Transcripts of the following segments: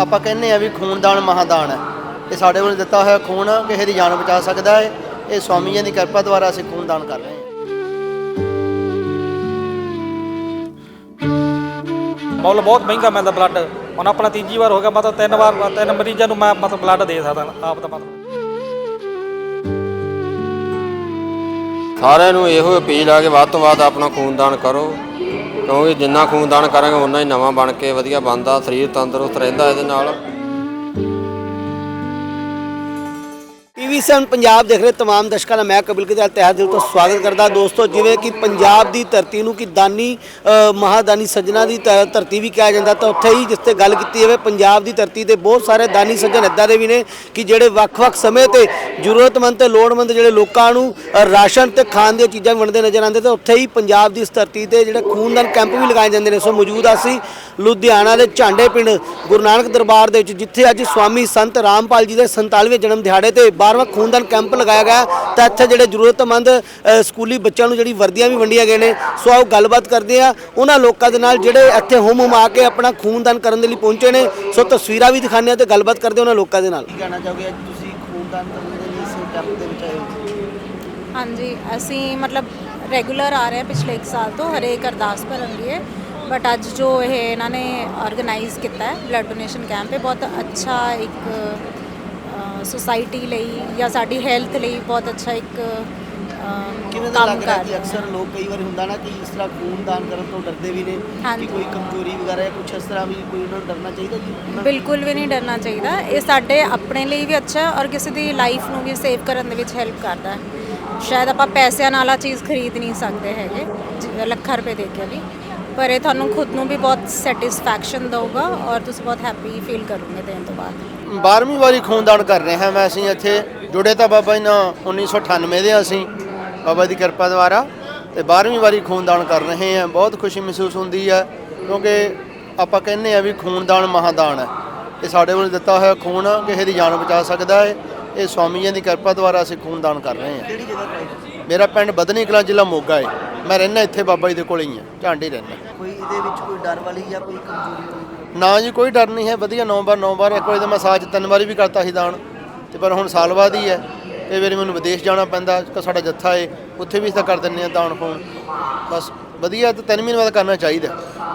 ਆਪਾਂ ਕਹਿੰਦੇ ਆ ਵੀ ਖੂਨਦਾਨ ਮਹਾਦਾਨ ਹੈ। ਇਹ ਸਾਡੇ ਵੱਲ ਦਿੱਤਾ ਹੋਇਆ ਖੂਨ ਕਿਸੇ ਦੀ ਜਾਨ ਬਚਾ ਸਕਦਾ ਹੈ। ਇਹ ਸਵਾਮੀ ਜੀ ਦੀ ਕਿਰਪਾ ਦੁਆਰਾ ਅਸੀਂ ਖੂਨਦਾਨ ਕਰ ਰਹੇ ਹਾਂ। ਮੁੱਲ ਬਹੁਤ ਮਹਿੰਗਾ ਮਿਲਦਾ ਬਲੱਡ ਹੁਣ ਆਪਣਾ ਤੀਜੀ ਵਾਰ ਹੋ ਗਿਆ ਮਤਲਬ ਤਿੰਨ ਵਾਰ, ਤਿੰਨ ਮਰੀਜ਼ਾਂ ਨੂੰ ਮੈਂ ਮਤਲਬ ਬਲੱਡ ਦੇ ਸਕਦਾ, ਆਪ ਦਾ ਮਤਲਬ। ਸਾਰਿਆਂ ਨੂੰ ਇਹੋ ਅਪੀਲ ਆ ਕਿ ਵੱਧ ਤੋਂ ਵੱਧ ਆਪਣਾ ਖੂਨਦਾਨ ਕਰੋ। ਕਿਉਂਕਿ ਜਿੰਨਾ ਖੂਨਦਾਨ ਕਰਾਂਗੇ ਉਨਾ ਹੀ ਨਵਾਂ ਬਣ ਕੇ ਵਧੀਆ ਬਣਦਾ। ਸਰੀਰ ਤੰਦਰੁਸਤ ਰਹਿੰਦਾ ਇਹਦੇ ਨਾਲ। 7 ਪੰਜਾਬ ਦੇਖ ਰਹੇ ਤਮਾਮ ਦਰਸ਼ਕਾਂ ਦਾ ਮੈਂ ਕਬਿਲ ਕੇ ਤਹਿ ਦਿਲ ਤੋਂ ਸਵਾਗਤ ਕਰਦਾ। ਦੋਸਤੋ, ਜਿਵੇਂ ਕਿ ਪੰਜਾਬ ਦੀ ਧਰਤੀ ਨੂੰ ਕਿ ਦਾਨੀ ਮਹਾਦਾਨੀ ਸੱਜਣਾ ਦੀ ਧਰਤੀ ਵੀ ਕਿਹਾ ਜਾਂਦਾ, ਤਾਂ ਉੱਥੇ ਹੀ ਜਿਸ ਤੇ ਗੱਲ ਕੀਤੀ ਜਾਵੇ, ਪੰਜਾਬ ਦੀ ਧਰਤੀ ਦੇ ਬਹੁਤ ਸਾਰੇ ਦਾਨੀ ਸੱਜਣ ਇਦਾਂ ਦੇ ਵੀ ਨੇ ਕਿ ਜਿਹੜੇ ਵੱਖ-ਵੱਖ ਸਮੇਂ ਤੇ ਜ਼ਰੂਰਤਮੰਦ ਤੇ ਲੋੜਵੰਦ ਜਿਹੜੇ ਲੋਕਾਂ ਨੂੰ ਰਾਸ਼ਨ ਤੇ ਖਾਣ ਦੀਆਂ ਚੀਜ਼ਾਂ ਵੰਡਦੇ ਨਜ਼ਰ ਆਉਂਦੇ, ਤੇ ਉੱਥੇ ਹੀ ਪੰਜਾਬ ਦੀ ਇਸ ਧਰਤੀ ਤੇ ਜਿਹੜੇ ਖੂਨਦਾਨ ਕੈਂਪ ਵੀ ਲਗਾਏ ਜਾਂਦੇ ਨੇ। ਸੋ ਮੌਜੂਦ ਅਸੀਂ ਲੁਧਿਆਣਾ ਦੇ ਝਾਂਡੇ ਪਿੰਡ ਗੁਰੂ ਨਾਨਕ ਦਰਬਾਰ ਦੇ ਵਿੱਚ ਜਿੱਥੇ ਅੱਜ ਸਵਾਮੀ ਸੰਤ ਰਾਮਪਾਲ ਜੀ ਦੇ 47ਵੇਂ ਜਨਮ ਦਿਹਾੜੇ ਤੇ 12ਵਾਂ ਖੂਨਦਾਨ ਕੈਂਪ ਲਗਾਇਆ ਗਿਆ ਤਾਂ ਇੱਥੇ ਜਿਹੜੇ ਜ਼ਰੂਰਤਮੰਦ ਸਕੂਲੀ ਬੱਚਿਆਂ ਨੂੰ ਜਿਹੜੀ ਵਰਦੀਆਂ ਵੀ ਵੰਡੀਆਂ ਗਏ ਨੇ ਸੋ ਆਓ ਗੱਲਬਾਤ ਕਰਦੇ ਆ ਉਹਨਾਂ ਲੋਕਾਂ ਦੇ ਨਾਲ ਜਿਹੜੇ ਇੱਥੇ ਹੁਮ ਹੁਮਾ ਕੇ ਆਪਣਾ ਖੂਨਦਾਨ ਕਰਨ ਦੇ ਲਈ ਪਹੁੰਚੇ ਨੇ ਸੋ ਤਸਵੀਰਾਂ ਵੀ ਦਿਖਾਉਂਦੇ ਆ ਤੇ ਗੱਲਬਾਤ ਕਰਦੇ ਉਹਨਾਂ ਲੋਕਾਂ ਦੇ ਨਾਲ। ਕੀ ਕਹਿਣਾ ਚਾਹੋਗੇ? ਅੱਜ ਤੁਸੀਂ ਖੂਨਦਾਨ ਕਰਨ ਦੇ ਲਈ ਇਸ ਕੈਂਪ ਦੇ ਵਿੱਚ ਆਏ ਹੋ। ਹਾਂਜੀ ਅਸੀਂ ਮਤਲਬ ਰੈਗੂਲਰ ਆ ਰਹੇ ਹਾਂ ਪਿਛਲੇ 1 ਸਾਲ ਤੋਂ ਹਰੇਕ ਅਰਦਾਸ ਭਰਨ ਲਈ ਬਟ ਅੱਜ ਜੋ ਇਹ ਇਹਨਾਂ ਨੇ ਆਰਗੇਨਾਈਜ਼ ਕੀਤਾ ਹੈ ਬਲੱਡ ਡੋਨੇਸ਼ਨ ਕੈਂਪ ਇਹ ਬਹੁਤ ਅੱਛਾ ਇੱਕ ਸੁਸਾਇਟੀ ਲਈ ਜਾਂ ਸਾਡੀ ਹੈਲਥ ਲਈ ਬਹੁਤ ਅੱਛਾ ਇੱਕ ਕਿਵੇਂ ਦਾ ਕੰਮ ਲੱਗ ਰਿਹਾ ਕਿ ਅਕਸਰ ਲੋਕ ਕਈ ਵਾਰੀ ਹੁੰਦਾ ਨਾ ਕਿ ਇਸ ਤਰ੍ਹਾਂ ਖੂਨਦਾਨ ਕਰਨ ਤੋਂ ਡਰਦੇ ਵੀ ਨੇ ਕਿ। ਕੋਈ ਕਮਜ਼ੋਰੀ ਵਗੈਰਾ ਜਾਂ ਕੁਝ ਇਸ ਤਰ੍ਹਾਂ ਵੀ ਕੋਈ ਉਹਨਾਂ ਨੂੰ ਡਰਨਾ ਚਾਹੀਦਾ ਜੀ? ਬਿਲਕੁਲ ਵੀ ਨਹੀਂ ਡਰਨਾ ਚਾਹੀਦਾ ਇਹ ਸਾਡੇ ਆਪਣੇ ਲਈ ਵੀ ਅੱਛਾ ਔਰ ਕਿਸੇ ਦੀ ਲਾਈਫ ਨੂੰ ਵੀ ਸੇਵ ਕਰਨ ਦੇ ਵਿੱਚ ਹੈਲਪ ਕਰਦਾ ਹੈ ਸ਼ਾਇਦ ਆਪਾਂ ਪੈਸਿਆਂ ਨਾਲ ਆ ਚੀਜ਼ ਖਰੀਦ ਨਹੀਂ ਸਕਦੇ ਹੈਗੇ ਲੱਖਾਂ ਰੁਪਏ ਦੇ ਕੇ ਵੀ ਪਰ ਇਹ ਤੁਹਾਨੂੰ ਖੁਦ ਨੂੰ ਵੀ ਬਹੁਤ ਸੈਟੀਸਫੈਕਸ਼ਨ ਦਊਗਾ ਔਰ ਤੁਸੀਂ ਬਹੁਤ ਹੈਪੀ ਫੀਲ ਕਰੋਗੇ ਦੇਣ ਤੋਂ ਬਾਅਦ। 12ਵੀਂ ਵਾਰੀ ਖੂਨਦਾਨ ਕਰ ਰਹੇ ਹਾਂ ਮੈਂ ਅਸੀਂ ਇੱਥੇ ਜੁੜੇ ਤਾਂ ਬਾਬਾ ਜੀ ਨਾਲ 1998 ਦੇ ਅਸੀਂ ਬਾਬਾ ਦੀ ਕਿਰਪਾ ਦੁਆਰਾ। ਤੇ 12ਵੀਂ ਵਾਰੀ ਖੂਨਦਾਨ ਕਰ ਰਹੇ ਹਾਂ ਬਹੁਤ ਖੁਸ਼ੀ ਮਹਿਸੂਸ ਹੁੰਦੀ ਹੈ ਕਿਉਂਕਿ ਆਪਾਂ ਕਹਿੰਦੇ ਆ ਵੀ ਖੂਨਦਾਨ ਮਹਾਦਾਨ ਹੈ। ਇਹ ਸਾਡੇ ਵੱਲ ਦਿੱਤਾ ਹੋਇਆ ਖੂਨ ਆ, ਕਿਸੇ ਦੀ ਜਾਨ ਬਚਾ ਸਕਦਾ ਹੈ। ਇਹ ਸਵਾਮੀ ਜੀ ਦੀ ਕਿਰਪਾ ਦੁਆਰਾ ਅਸੀਂ ਖੂਨਦਾਨ ਕਰ ਰਹੇ ਹਾਂ। ਕਿਹੜੀ ਜਗ੍ਹਾ ਮੇਰਾ ਪਿੰਡ ਬਦਨੀ ਕਲਾਂ ਜ਼ਿਲ੍ਹਾ ਮੋਗਾ ਹੈ। ਮੈਂ ਰਹਿਣਾ ਇੱਥੇ ਬਾਬਾ ਜੀ ਦੇ ਕੋਲ ਹੀ ਹਾਂ। ਝਾਂਡੀ ਰਹਿਣਾ ਕੋਈ ਇਹਦੇ ਵਿੱਚ ਕੋਈ ਡਰ ਵਾਲੀ ਜਾਂ ਕੋਈ ਕਮਜ਼ੋਰੀ ਵਾਲੀ ਨਾ ਜੀ ਕੋਈ ਡਰ ਨਹੀਂ ਹੈ। ਵਧੀਆ ਨੌ ਵਾਰ ਨੌ ਵਾਰ। ਇੱਕ ਵਾਰੀ ਤਾਂ ਮੈਂ 'ਚ ਤਿੰਨ ਵਾਰੀ ਵੀ ਕਰਤਾ ਸੀ ਦਾਨ। ਤੇ ਪਰ ਹੁਣ ਸਾਲ ਬਾਅਦ ਹੀ ਹੈ। ਕਈ ਵਾਰੀ ਮੈਨੂੰ ਵਿਦੇਸ਼ ਜਾਣਾ ਪੈਂਦਾ। ਕਿ ਸਾਡਾ ਜੱਥਾ ਏ। ਉੱਥੇ ਵੀ ਅਸੀਂ ਤਾਂ ਕਰ ਦਿੰਦੇ ਆ ਦਾਨ ਖੂਨ ਬਸ ਵਧੀਆ ਤੇ ਤਿੰਨ ਮਹੀਨੇ ਬਾਅਦ ਕਰਨਾ ਚਾਹੀਦਾ।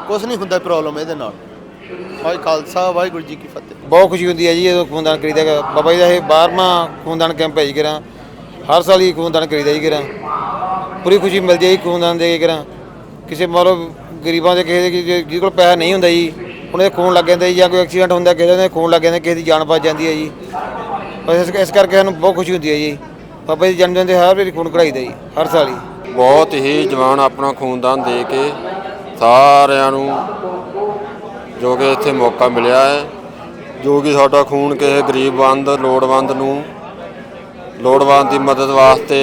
ਕੁਝ ਨਹੀਂ ਹੁੰਦਾ ਪ੍ਰੋਬਲਮ ਇਹਦੇ ਨਾਲ। ਵਾਹਿ ਖਾਲਸਾ ਵਾਹਿਗੁਰੂ ਜੀ ਕੀ ਫਤਿਹ। ਬਹੁਤ ਖੁਸ਼ੀ ਹੁੰਦੀ ਹੈ ਜੀ ਜਦੋਂ ਖੂਨਦਾਨ ਕਰੀਦਾ ਬਾਬਾ ਜੀ ਦਾ ਇਹ 12ਵਾਂ ਖੂਨਦਾਨ ਕੈਂਪ ਹੈ ਜੀ ਕਰਾਂ ਹਰ ਸਾਲ ਹੀ ਖੂਨਦਾਨ ਕਰੀਦਾ ਜੀ ਕਰਾਂ। ਪੂਰੀ ਖੁਸ਼ੀ ਮਿਲਦੀ ਹੈ ਜੀ ਖੂਨਦਾਨ ਦੇ ਕੇ ਕਰਾਂ। ਕਿਸੇ ਮਤਲਬ ਗਰੀਬਾਂ ਦੇ ਕਿਸੇ ਦੇ ਜਿਹਦੇ ਕੋਲ ਪੈਸਾ ਨਹੀਂ ਹੁੰਦਾ ਜੀ, ਉਹਨਾਂ ਦੇ ਖੂਨ ਲੱਗ ਜਾਂਦਾ ਜੀ ਜਾਂ ਕੋਈ ਐਕਸੀਡੈਂਟ ਹੁੰਦਾ ਕਿਸੇ ਦੇ ਖੂਨ ਲੱਗ ਜਾਂਦਾ, ਕਿਸੇ ਦੀ ਜਾਨ ਬਚ ਜਾਂਦੀ ਹੈ ਜੀ। ਬਸ ਇਸ ਇਸ ਕਰਕੇ ਸਾਨੂੰ ਬਹੁਤ ਖੁਸ਼ੀ ਹੁੰਦੀ ਹੈ ਜੀ। ਬਾਬਾ ਜੀ ਜਨਮ ਦਿਨ ਤੇ ਹਰ ਵਾਰੀ ਖੂਨ ਕਢਾਈਦਾ ਜੀ, ਹਰ ਸਾਲ ਹੀ। ਬਹੁਤ ਹੀ ਜਵਾਨ ਆਪਣਾ ਖੂਨਦਾਨ ਦੇ ਕੇ ਸਾਰਿਆਂ ਨੂੰ ਜੋ ਕਿ ਇੱਥੇ ਮੌਕਾ ਮਿਲਿਆ ਹੈ, ਜੋ ਕਿ ਸਾਡਾ ਖੂਨ ਕਿਸੇ ਗਰੀਬਵੰਦ ਲੋੜਵੰਦ ਨੂੰ ਲੋੜਵੰਦ ਦੀ ਮਦਦ ਵਾਸਤੇ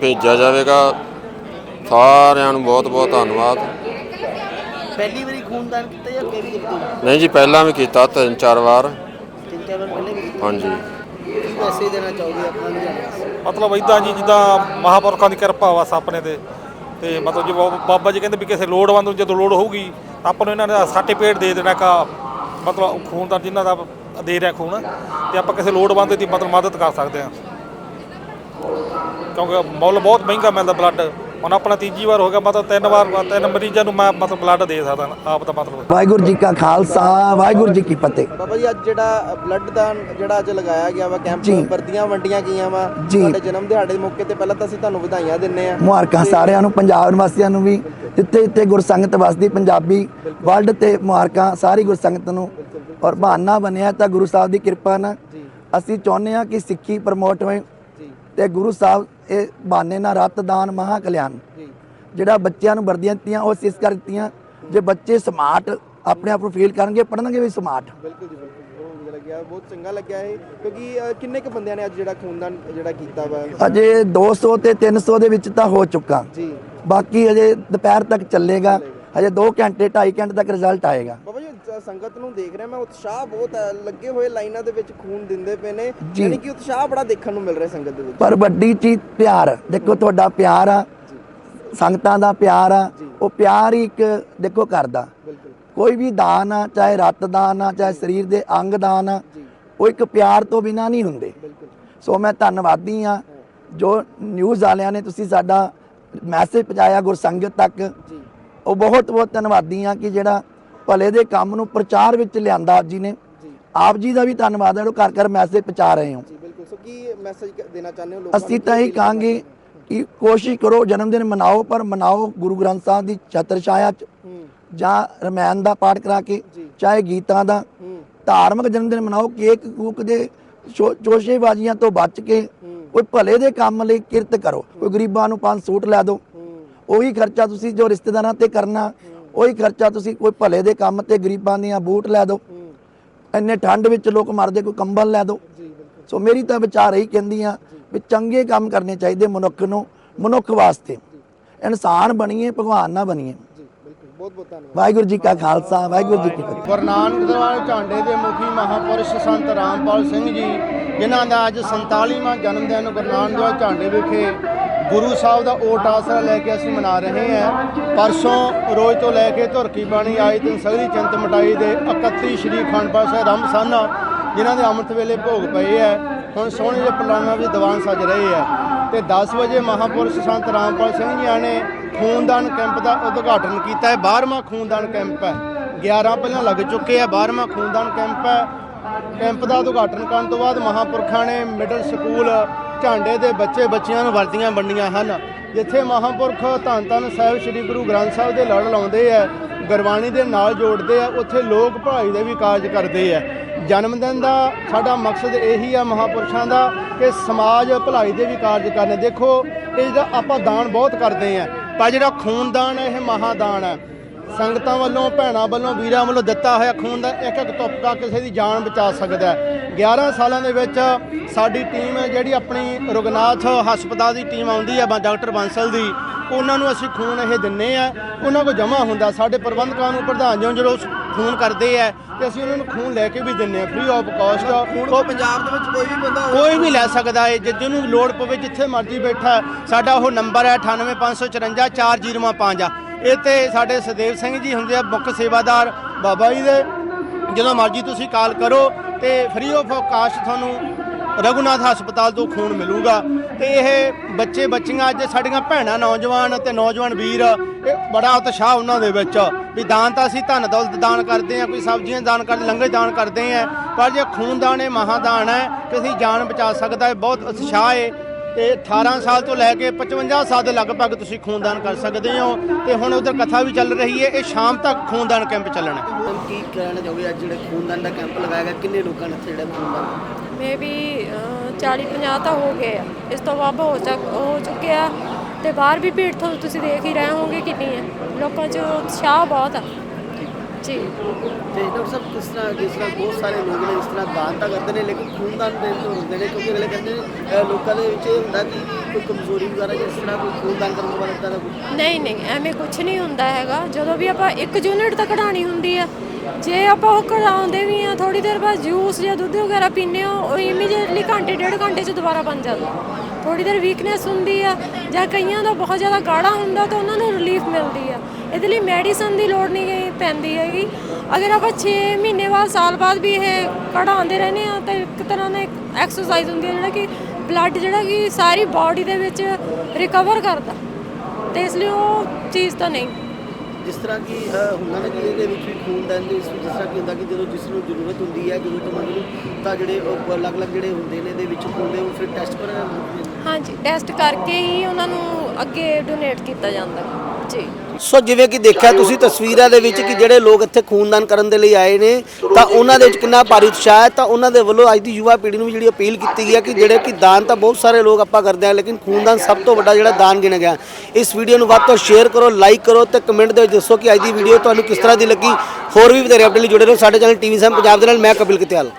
ਭੇਜਿਆ ਜਾਵੇਗਾ। ਸਾਰਿਆਂ ਨੂੰ ਬਹੁਤ ਬਹੁਤ ਧੰਨਵਾਦ। ਪਹਿਲੀ ਵਾਰੀ ਖੂਨਦਾਨ ਕੀਤਾ ਜਾਂ ਕਿਹੜੀ ਕੀਤੀ ਨਹੀਂ ਜੀ ਪਹਿਲਾਂ ਵੀ ਕੀਤਾ ਤਿੰਨ ਚਾਰ ਵਾਰ। ਤਿੰਨ ਚਾਰ ਵਾਰ ਪਹਿਲੇ ਵੀ ਕੀਤਾ। ਹਾਂਜੀ। ਕੀ ਮੈਸੇਜ ਦੇਣਾ ਚਾਹੋਗੇ ਆਪਣਾ ਲੁਧਿਆਣਾ ਮਤਲਬ ਇਦਾਂ ਜੀ ਜਿੱਦਾਂ ਮਹਾਪੁਰਖਾਂ ਦੀ ਕਿਰਪਾ ਵਾ ਆਪਣੇ ਤੇ। ਤੇ ਮਤਲਬ ਜੇ ਬਾਬਾ ਬਾਬਾ ਜੀ ਕਹਿੰਦੇ ਵੀ ਕਿਸੇ ਲੋੜਵੰਦ ਨੂੰ ਜਦੋਂ ਲੋੜ ਹੋਊਗੀ ਤਾਂ ਆਪਾਂ ਨੂੰ ਇਹਨਾਂ ਦਾ ਸਰਟੀਫਿਕੇਟ ਦੇ ਦੇਣਾ ਕਾ। ਮਤਲਬ ਖੂਨ ਦਾ ਜਿਨ੍ਹਾਂ ਦਾ ਦੇ ਰਿਹਾ ਖੂਨ ਤੇ ਆਪਾਂ ਕਿਸੇ ਲੋੜਵੰਦ ਦੀ ਮਤਲਬ ਮਦਦ ਕਰ ਸਕਦੇ ਹਾਂ। ਕਿਉਂਕਿ ਮੁੱਲ ਬਹੁਤ ਮਹਿੰਗਾ ਮਿਲਦਾ ਬਲੱਡ ਹੁਣ ਆਪਣਾ ਤੀਜੀ ਵਾਰ ਹੋ ਗਿਆ ਮਤਲਬ ਤਿੰਨ ਵਾਰ ਤਿੰਨ ਮਰੀਜ਼ਾਂ ਨੂੰ ਮੈਂ ਮਤਲਬ ਬਲੱਡ ਦੇ ਸਕਦਾ ਆਪ ਦਾ ਮਤਲਬ। ਵਾਹਿਗੁਰੂ ਜੀ ਕਾ ਖਾਲਸਾ ਵਾਹਿਗੁਰੂ ਜੀ ਕੀ ਫਤਿਹ। ਬਾਬਾ ਜੀ ਅੱਜ ਜਿਹੜਾ ਬਲੱਡ ਦਾਨ ਜਿਹੜਾ ਅੱਜ ਲਗਾਇਆ ਗਿਆ ਵਾ ਕੈਂਪ ਜੀ। ਵਰਦੀਆਂ ਵੰਡੀਆਂ ਗਈਆਂ ਵਾ। ਜੀ। ਤੁਹਾਡੇ ਜਨਮ ਦਿਹਾੜੇ ਦੇ ਮੌਕੇ ਤੇ ਪਹਿਲਾਂ ਤਾਂ ਅਸੀਂ ਤੁਹਾਨੂੰ ਵਧਾਈਆਂ ਦਿੰਨੇ ਆ ਮੁਬਾਰਕਾਂ ਸਾਰਿਆਂ ਨੂੰ ਪੰਜਾਬ ਨਿਵਾਸੀਆਂ ਨੂੰ ਵੀ ਜਿੱਥੇ ਜਿੱਥੇ ਗੁਰਸੰਗਤ ਵਸਦੀ ਪੰਜਾਬੀ ਵਰਲਡ ਤੇ ਮੁਬਾਰਕਾਂ ਸਾਰੀ ਗੁਰਸੰਗਤ ਨੂੰ। ਔਰ ਬਹਾਨਾ ਬਣਿਆ ਤਾਂ ਗੁਰੂ ਸਾਹਿਬ ਦੀ ਕਿਰਪਾ ਨਾਲ। ਅਸੀਂ ਚਾਹੁੰਦੇ ਹਾਂ ਕਿ ਸਿੱਖੀ ਪ੍ਰਮੋਟ ਹੋਏ ਤੇ ਗੁਰੂ ਸਾਹਿਬ ਇਹ ਬਹਾਨੇ ਨਾਲ ਰਤਦਾਨ ਮਹਾ ਕਲਿਆਣ ਜਿਹੜਾ ਬੱਚਿਆਂ ਨੂੰ ਵਰਦੀਆਂ ਦਿੱਤੀਆਂ ਉਹ ਸਿਸ ਕਰ ਦਿੱਤੀਆਂ। ਜੇ ਬੱਚੇ ਸਮਾਰਟ ਆਪਣੇ ਆਪ ਨੂੰ ਫੀਲ ਕਰਨਗੇ ਪੜਨਗੇ ਵੀ ਸਮਾਰਟ। ਬਿਲਕੁਲ ਜੀ ਬਿਲਕੁਲ ਬਹੁਤ ਵਧੀਆ ਲੱਗਿਆ ਬਹੁਤ ਚੰਗਾ ਲੱਗਿਆ ਇਹ। ਕਿਉਂਕਿ ਅ, ਕਿੰਨੇ ਕੁ ਬੰਦਿਆਂ ਨੇ ਅੱਜ ਜਿਹੜਾ ਖੂਨਦਾਨ ਜਿਹੜਾ ਕੀਤਾ ਵਾ? ਅਜੇ 200 ਤੇ 300 ਦੇ ਵਿੱਚ ਤਾਂ ਹੋ ਚੁੱਕਾ। ਜੀ। ਬਾਕੀ ਅਜੇ ਦੁਪਹਿਰ ਤੱਕ ਚੱਲੇਗਾ। ਹਜੇ 2 ਘੰਟੇ 2.5 ਘੰਟੇ ਤੱਕ ਰਿਜ਼ਲਟ ਆਏਗਾ। ਬਾਬਾ ਜੀ ਜ- ਸੰਗਤ ਨੂੰ ਦੇਖ ਰਿਹਾ ਮੈਂ ਉਤਸ਼ਾਹ ਬਹੁਤ ਹੈ। ਲੱਗੇ ਹੋਏ ਲਾਈਨਾਂ ਦੇ ਵਿੱਚ ਖੂਨ ਦਿੰਦੇ ਪਏ ਨੇ। ਯਾਨੀ ਕਿ ਉਤਸ਼ਾਹ ਬੜਾ ਦੇਖਣ ਨੂੰ ਮਿਲ ਰਿਹਾ ਸੰਗਤ ਦੇ ਵਿੱਚ। ਪਰ ਵੱਡੀ ਚੀਜ਼ ਪਿਆਰ ਦੇਖੋ ਤੁਹਾਡਾ ਪਿਆਰ ਆ। ਸੰਗਤਾਂ ਦਾ ਪਿਆਰ ਆ। ਉਹ ਪਿਆਰ ਹੀ ਇੱਕ ਦੇਖੋ ਕਰਦਾ। ਕੋਈ ਵੀ ਦਾਨ ਆ ਚਾਹੇ ਰਤ ਦਾਨ ਆ ਚਾਹੇ ਸਰੀਰ ਦੇ ਅੰਗ ਦਾਨ ਆ ਉਹ ਇੱਕ ਪਿਆਰ ਤੋਂ ਬਿਨਾ ਨਹੀਂ ਹੁੰਦੇ। ਸੋ ਮੈਂ ਧੰਨਵਾਦੀ ਆ ਜੋ ਨਿਊਜ਼ ਵਾਲਿਆਂ ਨੇ ਤੁਸੀਂ ਸਾਡਾ ਮੈਸੇਜ ਪਹੁੰਚਾਇਆ ਗੁਰਸੰਗਤ ਤੱਕ ਉਹ ਬਹੁਤ ਬਹੁਤ ਧੰਨਵਾਦੀ ਆ ਕਿ ਜਿਹੜਾ ਭਲੇ ਦੇ ਕੰਮ ਨੂੰ ਪ੍ਰਚਾਰ ਵਿੱਚ ਲਿਆਂਦਾ ਆਪ ਜੀ ਨੇ। ਆਪ ਜੀ ਦਾ ਵੀ ਧੰਨਵਾਦ ਹੈ ਜੋ ਘਰ ਘਰ ਮੈਸੇਜ ਪਹੁੰਚਾ ਰਹੇ ਹੋ। ਜੀ ਬਿਲਕੁਲ। ਸੋ ਕੀ ਮੈਸੇਜ ਦੇਣਾ ਚਾਹੁੰਦੇ ਹੋ ਲੋਕਾਂ ਅਸੀਂ ਤਾਂ ਇਹ ਕਹਾਂਗੇ ਕਿ ਕੋਸ਼ਿਸ਼ ਕਰੋ ਜਨਮ ਦਿਨ ਮਨਾਓ ਪਰ ਮਨਾਓ ਗੁਰੂ ਗ੍ਰੰਥ ਸਾਹਿਬ ਦੀ ਛਤਰ ਛਾਇਆ ਚ। ਜਾਂ ਰਮਾਇਣ ਦਾ ਪਾਠ ਕਰਾ ਕੇ ਚਾਹੇ ਗੀਤਾਂ ਦਾ। ਧਾਰਮਿਕ ਜਨਮ ਦਿਨ ਮਨਾਓ ਕੇਕ ਕੂਕ ਦੇ ਚੋਸ਼ੇਬਾਜ਼ੀਆਂ ਤੋਂ ਬਚ ਕੇ ਕੋਈ ਭਲੇ ਦੇ ਕੰਮ ਲਈ ਕਿਰਤ ਕਰੋ। ਕੋਈ ਗਰੀਬਾਂ ਨੂੰ ਪੰਜ ਸੂਟ ਲੈ ਦਿਓ ਉਹੀ ਖਰਚਾ ਤੁਸੀਂ ਜੋ ਰਿਸ਼ਤੇਦਾਰਾਂ ਤੇ ਕਰਨਾ ਉਹੀ ਖਰਚਾ ਤੁਸੀਂ ਕੋਈ ਭਲੇ ਦੇ ਕੰਮ ਤੇ ਗਰੀਬਾਂ ਦੀਆਂ ਬੂਟ ਲੈ ਦਿਓ। ਇੰਨੇ ਠੰਡ ਵਿੱਚ ਲੋਕ ਮਰਦੇ ਕੋਈ ਕੰਬਲ ਲੈ ਦਿਓ। ਸੋ ਮੇਰੀ ਤਾਂ ਵਿਚਾਰ ਇਹੀ ਕਹਿੰਦੀ ਆ ਵੀ ਚੰਗੇ ਕੰਮ ਕਰਨੇ ਚਾਹੀਦੇ ਮਨੁੱਖ ਨੂੰ ਮਨੁੱਖ ਵਾਸਤੇ। ਇਨਸਾਨ ਬਣੀਏ ਭਗਵਾਨ ਨਾ ਬਣੀਏ। ਜੀ ਬਿਲਕੁਲ। ਬਹੁਤ ਬਹੁਤ ਧੰਨਵਾਦ। ਵਾਹਿਗੁਰੂ ਜੀ ਕਾ ਖਾਲਸਾ ਵਾਹਿਗੁਰੂ ਜੀ ਕੀ ਫਤਿਹ। ਗੁਰੂ ਨਾਨਕ ਦੇਵ ਝਾਂਡੇ ਦੇ ਮੁਖੀ ਮਹਾਪੁਰਸ਼ ਸੰਤ ਰਾਮਪਾਲ ਸਿੰਘ ਜੀ ਜਿਨ੍ਹਾਂ ਦਾ ਅੱਜ 47ਵਾਂ ਜਨਮ ਦਿਨ ਗੁਰੂ ਨਾਨਕ ਦੇਵ ਝਾਂਡੇ ਵਿਖੇ ਗੁਰੂ ਸਾਹਿਬ ਦਾ ਓਟ ਆਸਰਾ ਲੈ ਕੇ ਅਸੀਂ ਮਨਾ ਰਹੇ ਹਾਂ। ਪਰਸੋਂ ਰੋਜ਼ ਤੋਂ ਲੈ ਕੇ ਧੁਰਕੀ ਬਾਣੀ ਆਈ ਤਿੰਨ ਸਗਲੀ ਚੰਤ ਮਟਾਈ ਦੇ 31 ਸ਼੍ਰੀ ਅਖੰਡ ਪਾਠ ਸਾਹਿਬ ਰੰਭ ਸਨ ਜਿਨ੍ਹਾਂ ਦੇ ਅੰਮ੍ਰਿਤ ਵੇਲੇ ਭੋਗ ਪਏ ਹੈ। ਹੁਣ ਸੋਹਣੇ ਜਿਹੇ ਪਲਾਨਾਂ ਵਿੱਚ ਦੀਵਾਨ ਸਜ ਰਹੇ ਹੈ। ਤੇ 10 ਵਜੇ ਮਹਾਪੁਰਸ਼ ਸੰਤ ਰਾਮਪਾਲ ਸਿੰਘ ਜੀ ਨੇ ਖੂਨਦਾਨ ਕੈਂਪ ਦਾ ਉਦਘਾਟਨ ਕੀਤਾ ਹੈ। 12ਵਾਂ ਖੂਨਦਾਨ ਕੈਂਪ ਹੈ। 11 ਪਹਿਲਾਂ ਲੱਗ ਚੁੱਕੇ ਆ 12ਵਾਂ ਖੂਨਦਾਨ ਕੈਂਪ ਹੈ। ਕੈਂਪ ਦਾ ਉਦਘਾਟਨ ਕਰਨ ਤੋਂ ਬਾਅਦ ਮਹਾਪੁਰਖਾਂ ਨੇ ਮਿਡਲ ਸਕੂਲ ਝਾਂਡੇ ਦੇ ਬੱਚੇ ਬੱਚਿਆਂ ਨੂੰ ਵਰਦੀਆਂ ਵੰਡੀਆਂ ਹਨ। ਜਿੱਥੇ ਮਹਾਂਪੁਰਖ ਧੰਨ ਧੰਨ ਸਾਹਿਬ ਸ੍ਰੀ ਗੁਰੂ ਗ੍ਰੰਥ ਸਾਹਿਬ ਦੇ ਲੜ ਲਾਉਂਦੇ ਆ, ਗੁਰਬਾਣੀ ਦੇ ਨਾਲ ਜੋੜਦੇ ਆ, ਉੱਥੇ ਲੋਕ ਭਲਾਈ ਦੇ ਵੀ ਕਾਰਜ ਕਰਦੇ ਆ। ਜਨਮ ਦਿਨ ਦਾ ਸਾਡਾ ਮਕਸਦ ਇਹੀ ਆ ਮਹਾਪੁਰਸ਼ਾਂ ਦਾ ਕਿ ਸਮਾਜ ਭਲਾਈ ਦੇ ਵੀ ਕਾਰਜ ਕਰਨ। ਦੇਖੋ, ਇਹਦਾ ਆਪਾਂ ਦਾਨ ਬਹੁਤ ਕਰਦੇ ਆ। ਪਰ ਜਿਹੜਾ ਖੂਨਦਾਨ ਹੈ ਇਹ ਮਹਾਦਾਨ ਹੈ ਸੰਗਤਾਂ ਵੱਲੋਂ ਭੈਣਾਂ ਵੱਲੋਂ ਵੀਰਾਂ ਵੱਲੋਂ ਦਿੱਤਾ ਹੋਇਆ ਖੂਨ ਦਾ ਇੱਕ ਇੱਕ ਤੁਪਕਾ ਕਿਸੇ ਦੀ ਜਾਨ ਬਚਾ ਸਕਦਾ ਹੈ। 11 ਸਾਲਾਂ ਦੇ ਵਿੱਚ ਸਾਡੀ ਟੀਮ ਹੈ ਜਿਹੜੀ ਆਪਣੀ ਰੁਗਨਾਥ ਹਸਪਤਾਲ ਦੀ ਟੀਮ ਆਉਂਦੀ ਹੈ ਡਾਕਟਰ ਬਾਂਸਲ ਦੀ ਉਹਨਾਂ ਨੂੰ ਅਸੀਂ ਖੂਨ ਇਹ ਦਿੰਨੇ ਆ। ਉਹਨਾਂ ਕੋਲ ਜਮ੍ਹਾਂ ਹੁੰਦਾ ਸਾਡੇ ਪ੍ਰਬੰਧਕਾਂ ਨੂੰ ਪ੍ਰਧਾਨ ਜੀ ਜਦੋਂ ਖੂਨ ਕਰਦੇ ਆ ਤੇ ਅਸੀਂ ਉਹਨਾਂ ਨੂੰ ਖੂਨ ਲੈ ਕੇ ਵੀ ਦਿੰਨੇ ਆ ਫ੍ਰੀ ਆਫ ਕਾਸਟ ਹੁਣ ਪੰਜਾਬ ਦੇ ਵਿੱਚ ਕੋਈ ਵੀ ਬੰਦਾ ਕੋਈ ਵੀ ਲੈ ਸਕਦਾ ਹੈ ਜਿਹਨੂੰ ਲੋੜ ਪਵੇ ਜਿੱਥੇ ਮਰਜ਼ੀ ਬੈਠਾ ਸਾਡਾ ਉਹ ਨੰਬਰ ਹੈ 98554 4005 ਆ ਇਹ ਤੇ ਸਾਡੇ ਸਦੇਵ ਸਿੰਘ ਜੀ ਹੁੰਦੇ ਆ, ਮੁੱਖ ਸੇਵਾਦਾਰ ਬਾਬਾ ਜੀ ਦੇ। ਜਦੋਂ ਮਰਜ਼ੀ ਤੁਸੀਂ ਕਾਲ ਕਰੋ ਤੇ ਫ੍ਰੀ ਆਫ ਕਾਸਟ ਤੁਹਾਨੂੰ ਰਘੁਨਾਥ ਹਸਪਤਾਲ ਤੋਂ ਖੂਨ ਮਿਲੂਗਾ। ਤੇ ਇਹ ਬੱਚੇ ਬੱਚੀਆਂ ਅੱਜ ਸਾਡੀਆਂ ਭੈਣਾਂ ਨੌਜਵਾਨ ਤੇ ਨੌਜਵਾਨ ਵੀਰ, ਇਹ ਬੜਾ ਉਤਸ਼ਾਹ ਉਹਨਾਂ ਦੇ ਵਿੱਚ। ਵੀ ਦਾਨ ਤਾਂ ਅਸੀਂ ਧਨ ਦੌਲਤ ਦਾਨ ਕਰਦੇ ਆ ਕੋਈ ਸਬਜ਼ੀਆਂ ਦਾਨ ਕਰਦੇ, ਲੰਗਰ ਦਾਨ ਕਰਦੇ ਆ ਪਰ ਜੇ ਖੂਨ ਦਾਨ ਇਹ ਮਹਾਦਾਨ ਹੈ ਕਿ ਅਸੀਂ ਜਾਨ ਬਚਾ ਸਕਦਾ ਹੈ, ਬਹੁਤ ਉਤਸ਼ਾਹ ਹੈ। ਤੇ 18 ਸਾਲ ਤੋਂ ਲੈ ਕੇ 55 ਸਾਲ ਦੇ ਲਗਭਗ ਤੁਸੀਂ ਖੂਨਦਾਨ ਕਰ ਸਕਦੇ ਹੋ ਤੇ ਹੁਣ ਉਧਰ ਕਥਾ ਵੀ ਚੱਲ ਰਹੀ ਹੈ ਇਹ ਸ਼ਾਮ ਤੱਕ ਖੂਨਦਾਨ ਕੈਂਪ ਚੱਲਣਾ ਹੈ। ਹੁਣ ਕੀ ਕਹਿਣਾ ਚਾਹੋਗੇ? ਅੱਜ ਜਿਹੜੇ ਖੂਨਦਾਨ ਦਾ ਕੈਂਪ ਲਗਾਇਆ ਗਿਆ ਕਿੰਨੇ ਲੋਕਾਂ ਨੇ ਇੱਥੇ ਜਿਹੜਾ ਖੂਨਦਾਨ ਮੇ ਵੀ 40 50 ਤਾਂ ਹੋ ਗਏ ਆ। ਇਸ ਤੋਂ ਵੱਧ ਹੋ ਚੱਕ ਹੋ ਚੁੱਕੇ ਆ। ਤੇ ਬਾਹਰ ਵੀ ਭੀੜ ਤੋਂ ਤੁਸੀਂ ਦੇਖ ਹੀ ਰਹੇ ਹੋਵੋਗੇ ਕਿੰਨੀ ਹੈ। ਲੋਕਾਂ 'ਚ ਉਤਸ਼ਾਹ ਬਹੁਤ ਆ। ਜੀ। ਤੇ ਡਾਕਟਰ ਸਾਹਿਬ ਕਿਸ ਤਰ੍ਹਾਂ ਜਿਸ ਤਰ੍ਹਾਂ ਬਹੁਤ ਸਾਰੇ ਲੋਕ ਨੇ ਇਸ ਤਰ੍ਹਾਂ ਦਾਨ ਤਾਂ ਕਰਦੇ ਨੇ ਲੇਕਿਨ ਖੂਨਦਾਨ ਦੇਣ ਤੋਂ ਹੁੰਦੇ ਨੇ ਕਿਉਂਕਿ ਅਗਲੇ ਕਹਿੰਦੇ ਨੇ ਅਹ ਲੋਕਾਂ ਦੇ ਵਿੱਚ ਇਹ ਹੁੰਦਾ ਕਿ ਕੋਈ ਕਮਜ਼ੋਰੀ ਵਗੈਰਾ ਜਿਸ ਤਰ੍ਹਾਂ ਕੋਈ ਖੂਨਦਾਨ ਕਰਨ ਤੋਂ ਦਾ ਕੁਛ ਨਹੀਂ ਨਹੀਂ ਐਵੇਂ ਕੁਝ ਨਹੀਂ ਹੁੰਦਾ ਹੈਗਾ। ਜਦੋਂ ਵੀ ਆਪਾਂ ਇੱਕ ਯੂਨਿਟ ਤਾਂ ਕਢਾਣੀ ਹੁੰਦੀ ਆ। ਜੇ ਆਪਾਂ ਉਹ ਕਢਾਉਂਦੇ ਵੀ ਆ ਥੋੜੀ ਦੇਰ ਬਾਅਦ ਜੂਸ ਜਾਂ ਦੁੱਧ ਵਗੈਰਾ ਪੀਂਦੇ ਹੋ ਉਹ ਇਮੀਡੀਏਟਲੀ ਘੰਟੇ ਡੇਢ ਘੰਟੇ 'ਚ ਦੁਬਾਰਾ ਬਣ ਜਾਂਦਾ। ਥੋੜੀ ਦੇਰ ਵੀਕਨੈਸ ਹੁੰਦੀ ਆ ਜਾਂ ਕਈਆਂ ਦਾ ਬਹੁਤ ਜ਼ਿਆਦਾ ਗਾੜਾ ਹੁੰਦਾ ਤਾਂ ਉਹਨਾਂ ਨੂੰ ਰਿਲੀਫ ਮਿਲਦੀ ਆ। ਇਹਦੇ ਲਈ ਮੈਡੀਸਨ ਦੀ ਲੋੜ ਨਹੀਂ ਪੈਂਦੀ ਹੈਗੀ। ਅਗਰ ਆਪਾਂ 6 ਮਹੀਨੇ ਬਾਅਦ ਸਾਲ ਬਾਅਦ ਵੀ ਇਹ ਕਢਾਉਂਦੇ ਰਹਿੰਦੇ ਆ ਤਾਂ ਇੱਕ ਤਰ੍ਹਾਂ ਦਾ ਐਕਸਰਸਾਈਜ਼ ਹੁੰਦੀ ਹੈ ਜਿਹੜਾ ਕਿ ਬਲੱਡ ਜਿਹੜਾ ਕਿ ਸਾਰੀ ਬਾਡੀ ਦੇ ਵਿੱਚ ਰਿਕਵਰ ਕਰਦਾ। ਤੇ ਇਸ ਲਈ ਉਹ ਚੀਜ਼ ਤਾਂ ਨਹੀਂ। ਜਿਸ ਤਰ੍ਹਾਂ ਕਿ ਅਹ, ਹੁੰਦਾ ਨਾ ਕਿ ਇਹਦੇ ਵਿੱਚ ਵੀ ਖੂਨਦਾਨ ਦੇ ਇਸ ਜਿਸ ਤਰ੍ਹਾਂ ਕਿ ਹੁੰਦਾ ਕਿ ਜਦੋਂ ਜਿਸ ਨੂੰ ਜ਼ਰੂਰਤ ਹੁੰਦੀ ਹੈ ਜ਼ਰੂਰਤਮੰਦ ਨੂੰ ਤਾਂ ਜਿਹੜੇ ਅਲੱਗ-ਅਲੱਗ ਜਿਹੜੇ ਹੁੰਦੇ ਨੇ ਇਹਦੇ ਵਿੱਚ ਖੂਨ ਦੇ ਉਹ ਫਿਰ ਟੈਸਟ ਕਰਾਉਣਾ ਹਾਂਜੀ ਟੈਸਟ ਕਰਕੇ ਹੀ ਉਹਨਾਂ ਨੂੰ ਅੱਗੇ ਡੋਨੇਟ ਕੀਤਾ ਜਾਂਦਾ। ਜੀ। ਸੋ ਜਿਵੇਂ ਕਿ ਦੇਖਿਆ ਤੁਸੀਂ ਤਸਵੀਰਾਂ ਦੇ ਵਿੱਚ ਕਿ ਜਿਹੜੇ ਲੋਕ ਇੱਥੇ ਖੂਨਦਾਨ ਕਰਨ ਦੇ ਲਈ ਆਏ ਨੇ, ਤਾਂ ਉਹਨਾਂ ਦੇ ਵਿੱਚ ਕਿੰਨਾ ਭਾਰੀ ਉਤਸ਼ਾਹ ਹੈ, ਤਾਂ ਉਹਨਾਂ ਦੇ ਵੱਲੋਂ ਅੱਜ ਦੀ ਯੁਵਾ ਪੀੜ੍ਹੀ ਨੂੰ ਵੀ ਜਿਹੜੀ ਅਪੀਲ ਕੀਤੀ ਗਈ ਹੈ ਕਿ ਜਿਹੜੇ ਕਿ ਦਾਨ ਤਾਂ ਬਹੁਤ ਸਾਰੇ ਲੋਕ ਆਪਾਂ ਕਰਦੇ ਆ ਲੇਕਿਨ ਖੂਨਦਾਨ ਸਭ ਤੋਂ ਵੱਡਾ ਜਿਹੜਾ ਦਾਨ ਗਿਣਿਆ ਗਿਆ। ਇਸ ਵੀਡੀਓ ਨੂੰ ਵੱਧ ਤੋਂ ਸ਼ੇਅਰ ਕਰੋ ਲਾਈਕ ਕਰੋ ਤੇ ਕਮੈਂਟ ਦੇ ਵਿੱਚ ਦੱਸੋ ਕਿ ਅੱਜ ਦੀ ਵੀਡੀਓ ਤੁਹਾਨੂੰ ਕਿਸ ਤਰ੍ਹਾਂ ਦੀ ਲੱਗੀ। ਹੋਰ ਵੀ ਵਧੇਰੇ ਅਪਡੇਟ ਲਈ ਜੁੜੇ ਰਹੋ ਸਾਡੇ ਚੈਨਲ ਟੀਵੀ ਸਮ ਪੰਜਾਬ ਦੇ ਨਾਲ, ਮੈਂ ਕਪਿਲ ਕਿਤਿਆਲ।